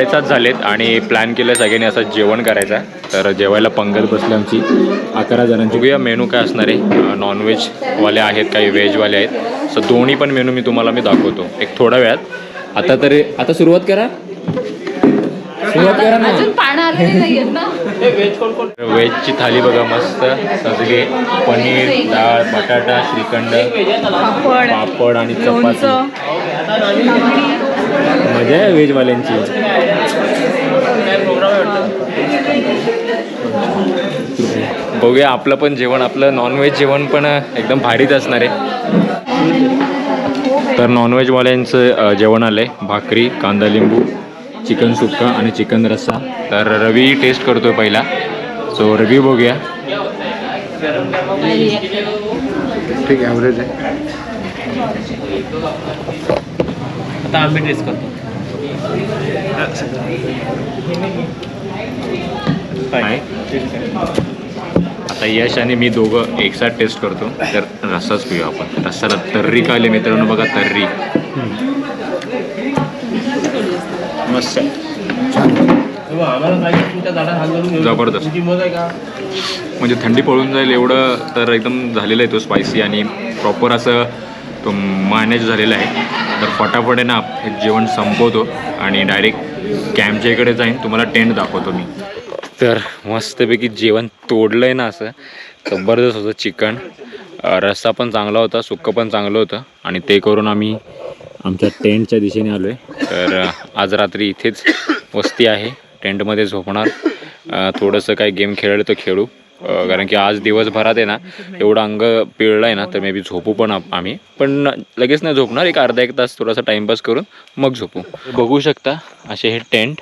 साडेसात झालेत आणि प्लॅन केलं सगळ्यांनी असं जेवण करायचं. तर जेवायला पंगत बसली आमची. अकरा जणांची. बघूया मेनू काय असणार आहे. नॉनव्हेजवाले आहेत काही व्हेजवाले आहेत. सो दोन्ही पण मेनू मी तुम्हाला मी दाखवतो. एक थोड्या वेळात. आता तरी आता सुरुवात करा. सुरुवात करा ना. व्हेजची थाली बघा मस्त. आहे. पनीर डाळ बटाटा श्रीखंड पापड. आणि चपाती. मजा आहे व्हेजवाल्यांची बघूया आपलं पण जेवण आपलं नॉनव्हेज जेवण पण एकदम भारीच असणार आहे. तर नॉनव्हेजवाल्यांचं जेवण आलं आहे भाकरी कांदा लिंबू चिकन सुक्का आणि चिकन रस्सा. तर रवी टेस्ट करतोय पहिला. सो रवी बघूया. ठीक ॲव्हरेज आहे. आता आम्ही टेस्ट करतो. आता यश आणि मी दोघं एकसाथ टेस्ट करतो. तर रस्साच पिऊ आपण. रस्साला तर्री काय मित्रांनो बघा तर्री. मस्त. जबरदस्त. म्हणजे थंडी पळून जाईल एवढं तर एकदम झालेलं आहे तो स्पायसी आणि प्रॉपर असं तो मॅनेज झालेला आहे. तर फटाफट आहे ना हे जेवण संपवतो आणि डायरेक्ट कॅम्पच्या इकडे जाईन. तुम्हाला टेंट दाखवतो मी. तर मस्तपैकी जेवण तोडलं आहे ना असं. जबरदस्त होतं चिकन. रस्सा पण चांगला होता सुक्कं पण चांगलं होतं. आणि ते करून आम्ही आमच्या टेंटच्या दिशेने आलो आहे तर आज रात्री इथेच वस्ती आहे. टेंटमध्ये झोपणार. थोडंसं काही गेम खेळलं तर खेळू. कारण की आज दिवसभरात आहे ना एवढं अंग पिळलं आहे ना तर मे बी झोपू पण आम्ही. पण लगेच नाही झोपणार एक अर्धा एक तास थोडासा टाईमपास करून मग झोपू. बघू शकता असे हे टेंट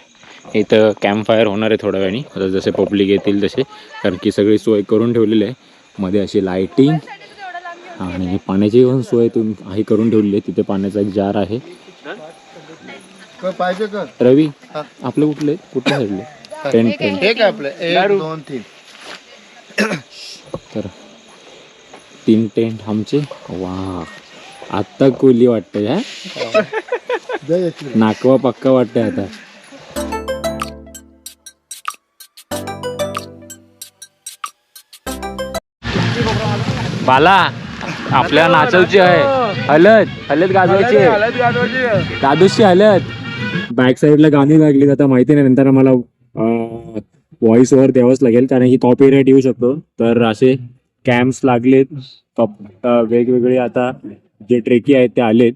इथं कॅम्प फायर होणार आहे थोड्या वेळाने. आता जसे पब्लिक येतील तसे कारण की सगळी सोय करून ठेवलेली आहे. मध्ये अशी लाईटिंग आणि पाण्याची पण सोय तुम आहे करून ठेवलेली आहे. तिथे पाण्याचा एक जार आहे. पाहिजे का? रवी. आपलं कुठलं आहे? कुठलं टेंट टेंट आपलं? एक दोन तीन. तर तीन टेंट आमचे. वा. आत्ता कोली वाटतंय हा? जय श्री नाकवा पक्का वाटतंय आता. बाला आपल्या नाचवची आहे. हलद हलद गाजवायची दादूची हलद बॅक साईडला गाणी लागली आता माहिती नाही नंतर मला व्हॉइस ओव्हर द्यावंच लागेल कारण की कॉपीराईट येऊ शकतो. तर असे कॅम्प्स लागलेत. कप- वेगवेगळे आता जे ट्रेकी आहेत ते आलेत.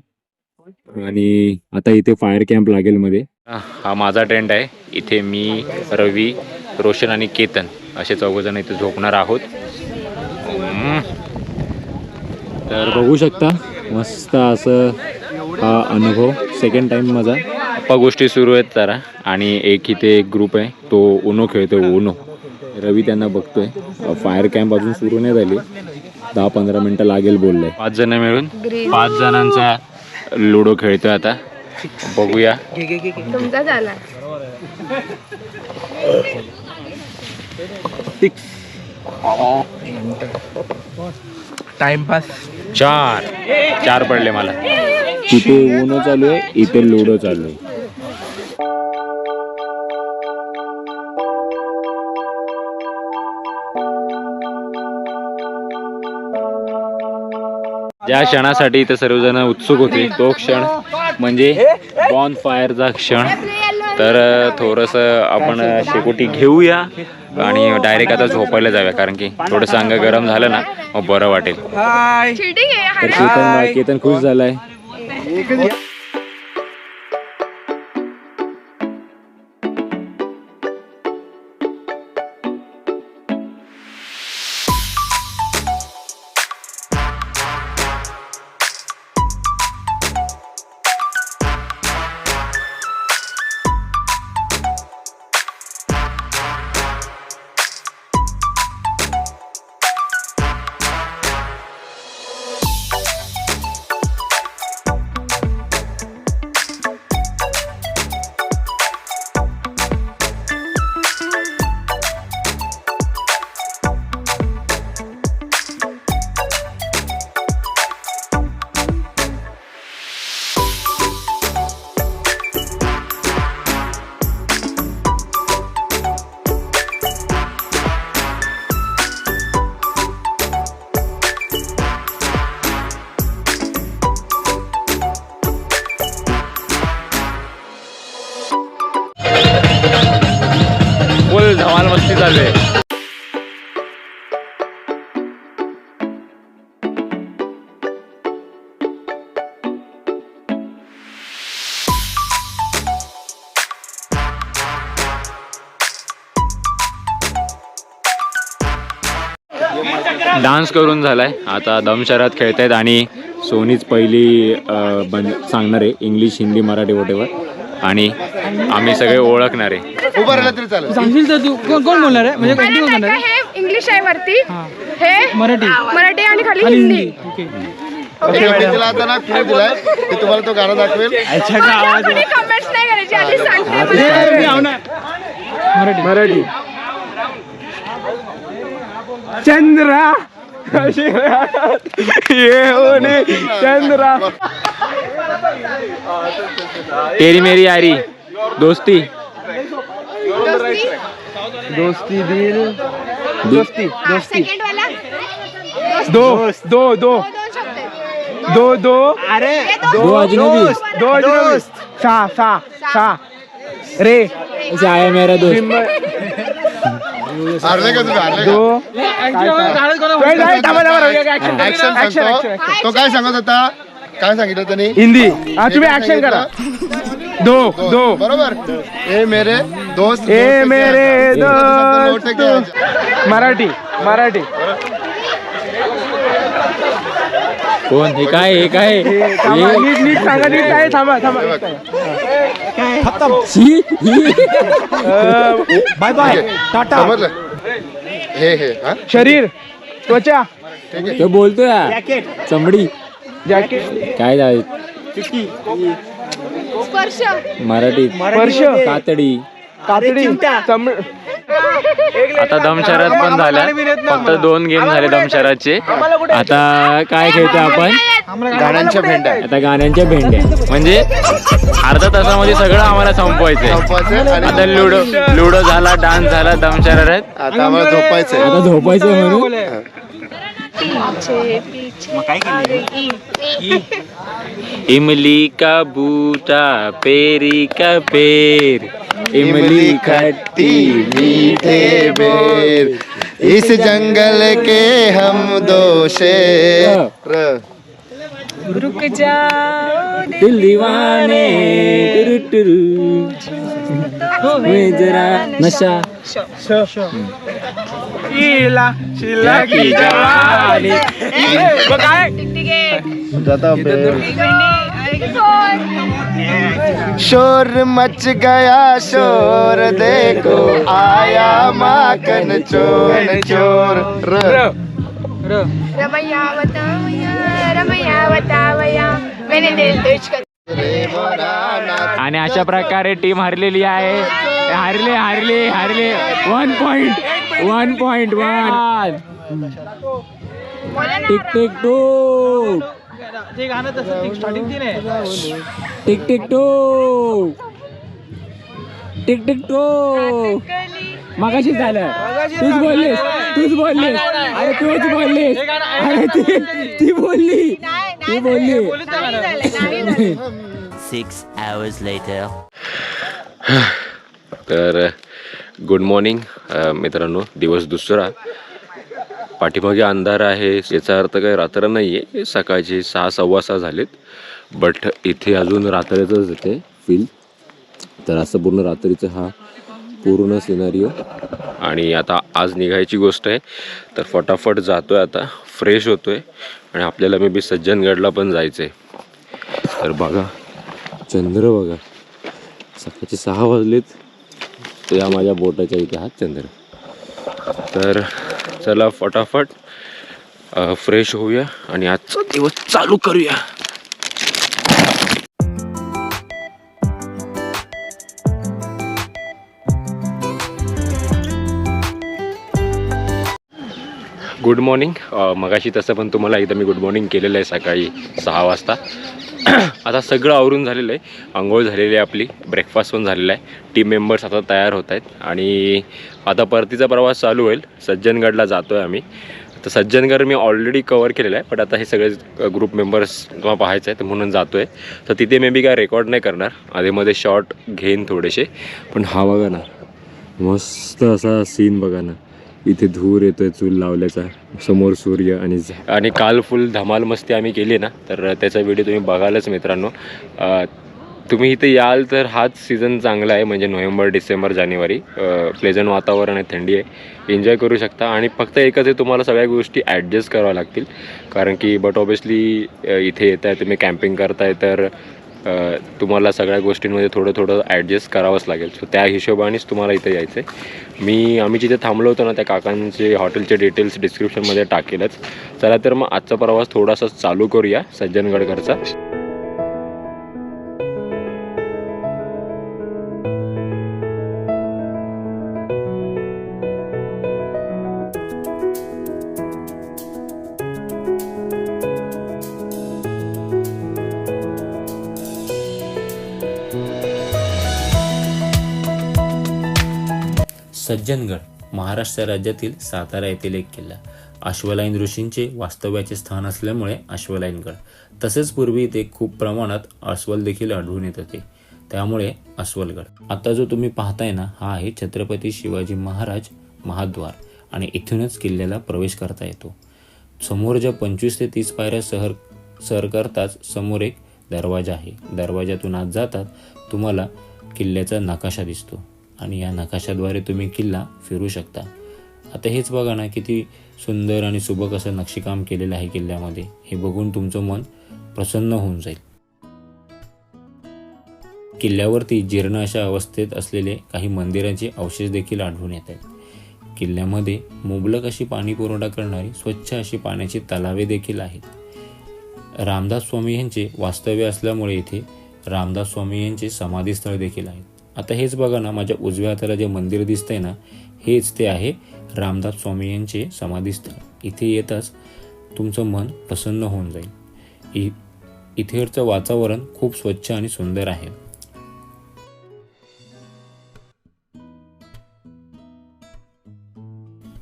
आणि आता इथे फायर कॅम्प लागेल मध्ये. हा माझा टेंट आहे. इथे मी रवी रोशन आणि केतन असे चौघजण इथे झोपणार आहोत. तर बघू शकता मस्त असं हा अनुभव. सेकंड टाइम माझा. गप्पा गोष्टी सुरू आहेत जरा. आणि एक इथे एक ग्रुप आहे तो उनो खेळतोय उनो. रवी त्यांना बघतोय. फायर कॅम्प अजून सुरू नाही झाली. दहा पंधरा मिनटं लागेल बोललंय पाच जण मिळून पाच जणांचा लुडो खेळतोय आता. बघूया. तुमचा झाला. टाइमपास चार. चार पडले मला. तिथे उनो चालू आहे इथे लुडो चालू आहे. ज्या क्षणासाठी इथे सर्वजण उत्सुक होते तो क्षण म्हणजे बॉन फायरचा क्षण. तर थोडंसं आपण शेकोटी घेऊया आणि डायरेक्ट आता झोपायला जाऊया कारण की थोडंसं अंग गरम झालं ना मग बरं वाटेल. तर केतन केतन खुश झालाय. डान्स करून झालाय. आता दमशरात खेळतायत आणि सोनीच पहिली बन सांगणार आहे इंग्लिश हिंदी मराठी वटेवर आणि आम्ही सगळे ओळखणार. आहे उभं राहिलं तरी चालेल. सांगशील तर तू कोण कोण बोलणार आहे? म्हणजे कोण बोलणार आहे? हे इंग्लिश आहे वरती. हे. मराठी. मराठी आणि खाली हिंदी. हिंदी. ओके. ओके मी तिला आता ना क्लू दिलाय की तुम्हाला तो गाणं दाखवेल. कोणी कमेंट्स नाही करायची आधी सांगते मराठी. मराठी. चंद्रा। ये होने चंद्रा। तेरी मेरी यारी दोस्ती। दोस्ती दिल दोस्ती दोस्ती। दो दो दो. दो दो। अरे दो अजनबी। दो अजनबी. सा सा सा। रे। आहे मेरा दोस्त। Action. तो काय सांगत होता? काय सांगितलं त्यांनी? हिंदी. हा तुम्ही ऍक्शन करा. दो दो. बरोबर. ए मेरे दोस्त ए मेरे दोस्त. मराठी मराठी. कोण? हे काय हे काय? हे, नीट नीट सांगा नीट काय थांबा थांबा. Bye bye. टाटा. समजलं. हे हे हा? शरीर. त्वचा. ठीक आहे. तो बोलतोय. चमडी. जॅकेट. काय जाय स्पर्श. मराठीत स्पर्श. कातडी. कातडी. चम आता दमशरात पण झाल्या. फक्त दोन गेम झाले दमशराचे आता काय खेळतो आपण? गाण्यांच्या भेंड्या. आता गाण्यांच्या भेंड्या. म्हणजे अर्धा तासामध्ये सगळं आम्हाला संपवायचंय. झोपायचं आणि आता लुडो लुडो झाला डान्स झाला दमशरात आता आम्हाला झोपायचंय. आता झोपायचं म्हणून? इमली का बूटा पेरी का पेर? इमली खट्टी मीठे बेर। इस जंगल के हम दो शेर। दिल दीवाने टुरु टुरु। हुए जरा नशा। शिला शिला की जवानी ज्यादा शोर मच गया शोर देखो। आया माखन चोर चोर। र। रमैया रमैया बतावया मैंने दिल तुझको आणि अशा प्रकारे टीम हरलेली आहे. हारले हारले हारले. One point one point one tick tick two tick tick two tick tick two मगाशी झालं. तूच बोललीस. तूच बोललीस. अरे तूच बोललीस. अरे ती ती बोलली. ती बोलली. Six hours later. तर गुड मॉर्निंग मित्रांनो. दिवस दुसरा. पाठीमागे अंधार आहे याचा अर्थ काही रात्र नाही आहे सकाळचे सहा सव्वा सहा झालेत. बट इथे अजून रात्रीचंच येते फील तर असं पूर्ण रात्रीचं हा पूर्ण सिनारिओ. आणि आता आज निघायची गोष्ट आहे. तर फटाफट जातो आहे आता. फ्रेश होतो आहे आणि आपल्याला मे बी सज्जनगडला पण जायचं आहे तर बघा. चंद्र बघा. सकाळचे सहा वाजलेत. तर या माझ्या बोटाच्या इथे हा चंद्र. तर चला फटाफट फ्रेश होऊया. आणि आजचा दिवस चालू करूया. गुड मॉर्निंग मगाशी तसं पण तुम्हाला एकदा मी गुड मॉर्निंग केलेलं आहे सकाळी सहा वाजता. आता सगळं आवरून झालेलं आहे. आंघोळ झालेली आहे आपली. ब्रेकफास्ट पण झालेला आहे. टीम मेंबर्स आता तयार होत आहेत. आणि आता परतीचा प्रवास चालू होईल. सज्जनगडला जातो आहे आम्ही. तर सज्जनगड मी ऑलरेडी कवर केलेलं आहे. पण आता हे सगळे ग्रुप मेंबर्स तुम्हाला पाहायचं आहे. तर म्हणून जातो आहे तर तिथे मे बी काय रेकॉर्ड नाही करणार. आधीमध्ये शॉर्ट घेईन थोडेसे. पण हा बघा ना. मस्त असा सीन बघा ना. इथे धूर येतोय चूल लावल्याचा समोर सूर्य आणि आणि काल फुल धमाल मस्ती आम्ही केली ना तर त्याचा व्हिडिओ तुम्ही बघालच मित्रांनो. तुम्ही इथे याल तर हाच सीझन चांगला आहे म्हणजे नोव्हेंबर डिसेंबर जानेवारी. प्लेझंट वातावरण आहे थंडी आहे. एन्जॉय करू शकता. आणि फक्त एकच आहे तुम्हाला सगळ्या गोष्टी ॲडजस्ट कराव्या लागतील. कारण की बट ऑबियसली इथे येत आहे तुम्ही कॅम्पिंग करताय तर तुम्हाला सगळ्या गोष्टींमध्ये थोडं थोडं ॲडजस्ट करावंच लागेल. सो त्या हिशोबानेच तुम्हाला इथे यायचं आहे मी आम्ही जिथे थांबलो होतो ना त्या काकांचे हॉटेलचे डिटेल्स डिस्क्रिप्शनमध्ये टाकेलच. चला तर मग आजचा प्रवास थोडासा चालू करूया सज्जनगडकरचा सज्जनगड महाराष्ट्र राज्यातील सातारा येथील एक किल्ला. अश्वलाईन ऋषींचे वास्तव्याचे स्थान असल्यामुळे अश्वलाईनगड तसेच पूर्वी इथे खूप प्रमाणात अस्वल देखील आढळून येत होते. त्यामुळे अस्वलगड. आता जो तुम्ही पाहताय ना हा आहे छत्रपती शिवाजी महाराज महाद्वार आणि इथूनच किल्ल्याला प्रवेश करता येतो. समोर ज्या पंचवीस ते तीस पायऱ्या सहर सर करताच समोर एक दरवाजा आहे. दरवाजातून आत जातात तुम्हाला किल्ल्याचा नकाशा दिसतो. आणि या नकाशाद्वारे तुम्ही किल्ला फिरू शकता. आता हेच बघा ना किती सुंदर आणि सुबक असं नक्षीकाम केलेलं आहे किल्ल्यामध्ये. हे बघून तुमचं मन प्रसन्न होऊन जाईल. किल्ल्यावरती जीर्ण अशा अवस्थेत असलेले काही मंदिरांचे अवशेष देखील आढळून येत आहेत. किल्ल्यामध्ये मुबलक अशी पाणी पुरवठा करणारी स्वच्छ अशी पाण्याची तलावे देखील आहेत. रामदास स्वामी यांचे वास्तव्य असल्यामुळे इथे रामदास स्वामी यांचे समाधीस्थळ देखील आहेत. आता हेच बघा ना माझ्या उजव्या हाताला जे मंदिर दिसतंय ना हेच ते आहे रामदास स्वामी यांचे समाधीस्थळ. इथे येताच तुमचं मन प्रसन्न होऊन जाईल. इ इथेचं वातावरण खूप स्वच्छ आणि सुंदर आहे.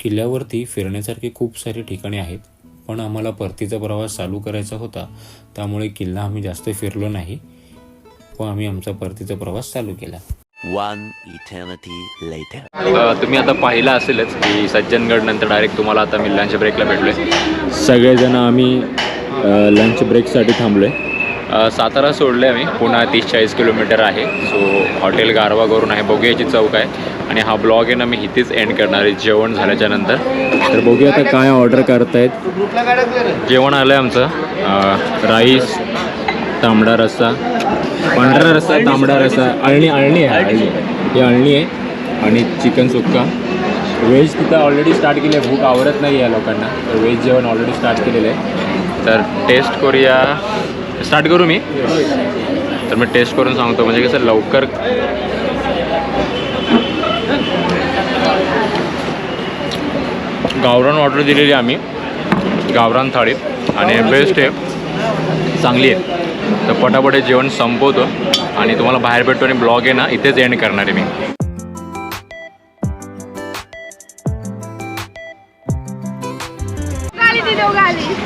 किल्ल्यावरती फिरण्यासारखे खूप सारे ठिकाणे आहेत पण आम्हाला परतीचा प्रवास चालू करायचा होता त्यामुळे किल्ला आम्ही जास्त फिरलो नाही. व आम्ही आमचा परतीचा प्रवास चालू केला. One eternity later. अ, तुम्ही आता पाहिलं असेलच की सज्जनगड नंतर डायरेक्ट तुम्हाला आता मी लंच ब्रेकला भेटलो आहे सगळेजण आम्ही लंच ब्रेकसाठी थांबलो आहे सातारा सोडलं आहे आम्ही पुन्हा तीस चाळीस किलोमीटर आहे. सो हॉटेल गारवा करून आहे. बघूयाची चौक आहे. आणि हा ब्लॉग आहे ना मी इथेच एंड करणार आहे जेवण झाल्याच्यानंतर. तर बघूया आता काय ऑर्डर करतायत. जेवण आलं आहे आमचं राईस तांबडा रस्सा पांढरा रस्सा तांबडा रस्सा. अळणी अळणी आहे अळणी. ही अळणी आहे आणि चिकन सुक्का. व्हेज तिथं ऑलरेडी स्टार्ट केलं आहे. भूक आवरत नाही आहे लोकांना. तर व्हेज जेवण ऑलरेडी स्टार्ट केलेलं आहे. तर टेस्ट करूया. स्टार्ट करू मी? तर मी टेस्ट करून सांगतो. म्हणजे कसं लवकर गावरान ऑर्डर दिलेली आम्ही. गावरान थाळी. आणि बेस्ट आहे. चांगली आहे. तर पटापट हे जेवण संपवतो आणि तुम्हाला बाहेर भेटतो आणि ब्लॉग आहे ना इथेच एंड करणार आहे मी.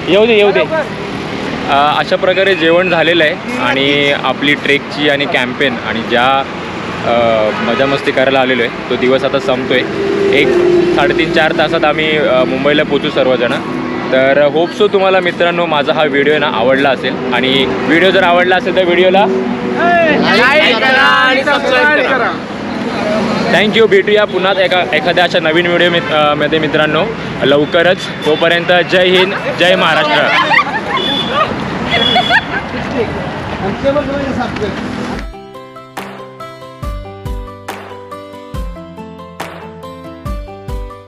येऊ दे येऊ दे. अशा प्रकारे जेवण झालेलं आहे आणि आपली ट्रेकची आणि कॅम्पेन आणि ज्या अ, मजामस्ती करायला आलेलो आहे तो दिवस आता संपतोय. एक साडेतीन चार तासात आम्ही मुंबईला पोचू सर्वजण. तर होप सो तुम्हाला मित्रांनो माझा हा व्हिडिओ ना आवडला असेल. आणि व्हिडिओ जर आवडला असेल तर व्हिडिओला थँक्यू भेटूया पुन्हा एका एखाद्या अशा नवीन व्हिडिओ मित मध्ये मित्रांनो. लवकरच. तोपर्यंत जय हिंद जय महाराष्ट्र.